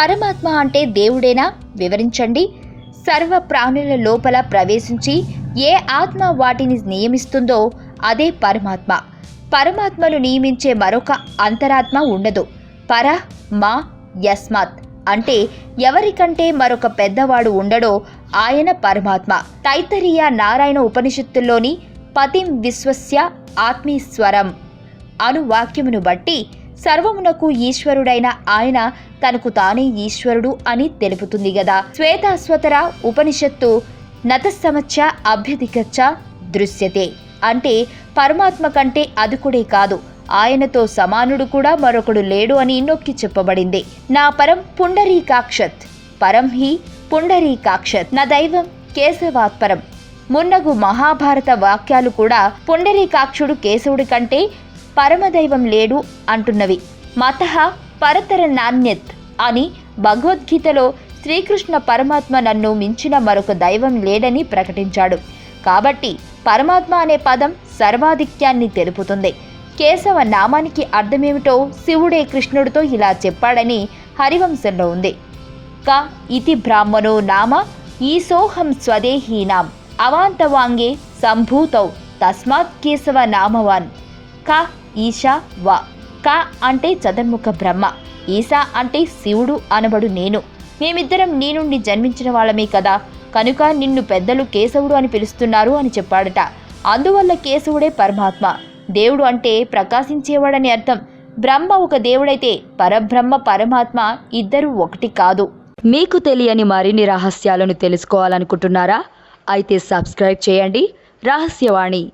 పరమాత్మ అంటే దేవుడేనా? వివరించండి. సర్వ ప్రాణుల లోపల ప్రవేశించి ఏ ఆత్మ వాటిని నియమిస్తుందో అదే పరమాత్మ. పరమాత్మను నియమించే మరొక అంతరాత్మ ఉండదు. పర మా యస్మాత్ అంటే ఎవరికంటే మరొక పెద్దవాడు ఉండడో ఆయన పరమాత్మ. తైతరీయ నారాయణ ఉపనిషత్తుల్లోని పతిం విశ్వస్య ఆత్మీస్వరం అను వాక్యమును బట్టి సర్వమునకు ఈశ్వరుడైన ఆయన తనకు తానే ఈశ్వరుడు అని తెలుపుతుంది గదా. శ్వేతాశ్వతర ఉపనిషత్తు నతసమచ్చ అభ్యధికచ్చ దృశ్యతే. అంటే పరమాత్మ కంటే అదుకుడే కాదు. ఆయనతో సమానుడు కూడా మరొకడు లేడు అని నొక్కి చెప్పబడింది. నా పరం పుండరీకాక్షత్. పరం హి పుండరీకాక్షత్. నా దైవం కేశవాత్పరం. మున్నగు మహాభారత వాక్యాలు కూడా పుండరీకాక్షుడు కేశవుడి కంటే పరమదైవం లేడు అంటున్నవి. మత పరతర నాణ్యత్ అని భగవద్గీతలో శ్రీకృష్ణ పరమాత్మ నన్ను మించిన మరొక దైవం లేడని ప్రకటించాడు. కాబట్టి పరమాత్మ అనే పదం సర్వాధిక్యాన్ని తెలుపుతుంది. కేశవ నామానికి అర్థమేమిటో శివుడే కృష్ణుడితో ఇలా చెప్పాడని హరివంశంలో ఉంది. క ఇతి బ్రాహ్మణో నామ ఈసోహం స్వదేహీనాం. అవాంతవాంగే సంభూతౌ. తస్మాత్ కేశవ నామవాన్. క ఈశా వ. క అంటే చతుర్ముఖ బ్రహ్మ. ఈశా అంటే శివుడు అనబడు నేను. మేమిద్దరం నీ నుండి జన్మించిన వాళ్ళమే కదా. కనుక నిన్ను పెద్దలు కేశవుడు అని పిలుస్తున్నారు అని చెప్పాడట. అందువల్ల కేశవుడే పరమాత్మ. దేవుడు అంటే ప్రకాశించేవాడని అర్థం. బ్రహ్మ ఒక దేవుడైతే పరబ్రహ్మ పరమాత్మ ఇద్దరు ఒకటి కాదు. మీకు తెలియని మరిన్ని రహస్యాలను తెలుసుకోవాలనుకుంటున్నారా? అయితే సబ్స్క్రైబ్ చేయండి. రహస్యవాణి.